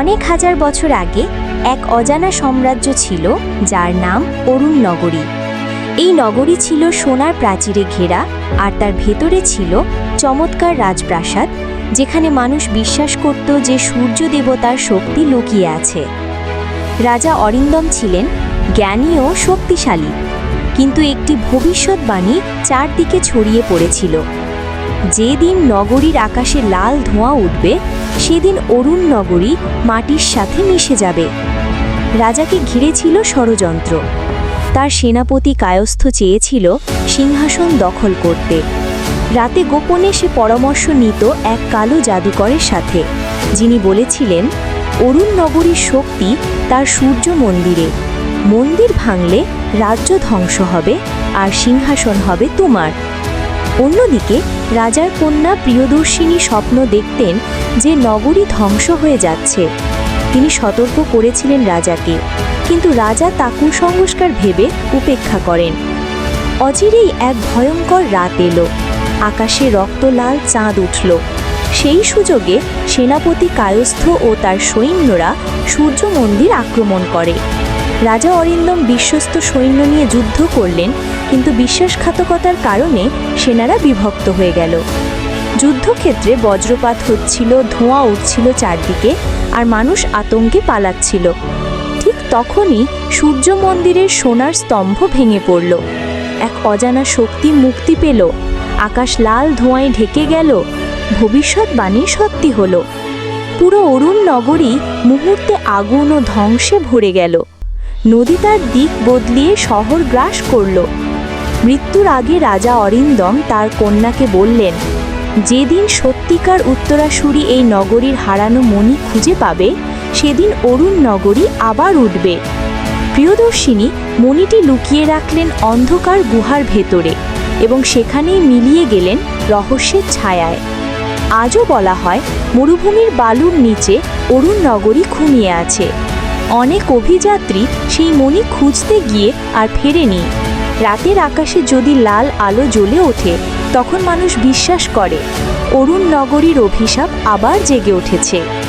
অনেক হাজার বছর আগে এক অজানা সাম্রাজ্য ছিল, যার নাম অরুণ নগরী। এই নগরী ছিল সোনার প্রাচীরে ঘেরা, আর তার ভেতরে ছিল চমৎকার রাজপ্রাসাদ, যেখানে মানুষ বিশ্বাস করত যে সূর্য দেবতার শক্তি লুকিয়ে আছে। রাজা অরিন্দম ছিলেন জ্ঞানী ও শক্তিশালী, কিন্তু একটি ভবিষ্যৎবাণী চারদিকে ছড়িয়ে পড়েছিল। যেদিন নগরীর আকাশে লাল ধোঁয়া উঠবে সেদিন অরুণ নগরী মাটির সাথে মিশে যাবে। রাজাকে ঘিরে ছিল ষড়যন্ত্র। তার সেনাপতি কায়স্থ চেয়েছিল সিংহাসন দখল করতে। রাতে গোপনে সে পরামর্শ নিত এক কালো জাদুকরের সাথে। যিনি বলেছিলেন অরুণ নগরীর শক্তি তার সূর্য মন্দিরে। মন্দির ভাঙলে রাজ্য ধ্বংস হবে আর সিংহাসন হবে তোমার। অন্যদিকে, রাজার কন্যা প্রিয়দর্শিনী স্বপ্ন দেখতেন যে নগরী ধ্বংস হয়ে যাচ্ছে। তিনি সতর্ক করেছিলেন রাজাকে, কিন্তু রাজা তা কুসংস্কার ভেবে উপেক্ষা করেন। অচিরেই এক ভয়ঙ্কর রাত এলো। আকাশে রক্তলাল চাঁদ উঠল। সেই সুযোগে সেনাপতি কায়স্থ ও তার সৈন্যরা সূর্য মন্দির আক্রমণ করে। রাজা অরিন্দম বিশ্বস্ত সৈন্য নিয়ে যুদ্ধ করলেন কিন্তু বিশ্বাসঘাতকতার কারণে সেনারা বিভক্ত হয়ে গেল। যুদ্ধক্ষেত্রে বজ্রপাত হচ্ছিল, ধোঁয়া উঠছিল চারদিকে, আর মানুষ আতঙ্কে পালাচ্ছিল। ঠিক তখনই সূর্য মন্দিরের সোনার স্তম্ভ ভেঙে পড়ল। এক অজানা শক্তি মুক্তি পেল। আকাশ লাল ধোঁয়ায় ঢেকে গেল। ভবিষ্যৎবাণী সত্যি হলো। পুরো অরুণ নগরী মুহূর্তে আগুন ও ধ্বংসে ভরে গেল। নদী তার দিক বদলিয়ে শহর গ্রাস করল। মৃত্যুর আগে রাজা অরিন্দম তার কন্যাকে বললেন, যেদিন সত্যিকার উত্তরাসুরি এই নগরীর হারানো মণি খুঁজে পাবে, সেদিন অরুণ নগরী আবার উঠবে। প্রিয়দর্শিনী মণিটি লুকিয়ে রাখলেন অন্ধকার গুহার ভেতরে এবং সেখানেই মিলিয়ে গেলেন রহস্যের ছায়ায়। আজও বলা হয়, মরুভূমির বালুর নিচে অরুণ নগরী ঘুমিয়ে আছে। অনেক অভিযাত্রী সেই মণি খুঁজতে গিয়ে আর ফেরেনি। রাতের আকাশে যদি লাল আলো জ্বলে ওঠে, তখন মানুষ বিশ্বাস করে, অরুণ নগরীর অভিশাপ আবার জেগে উঠেছে।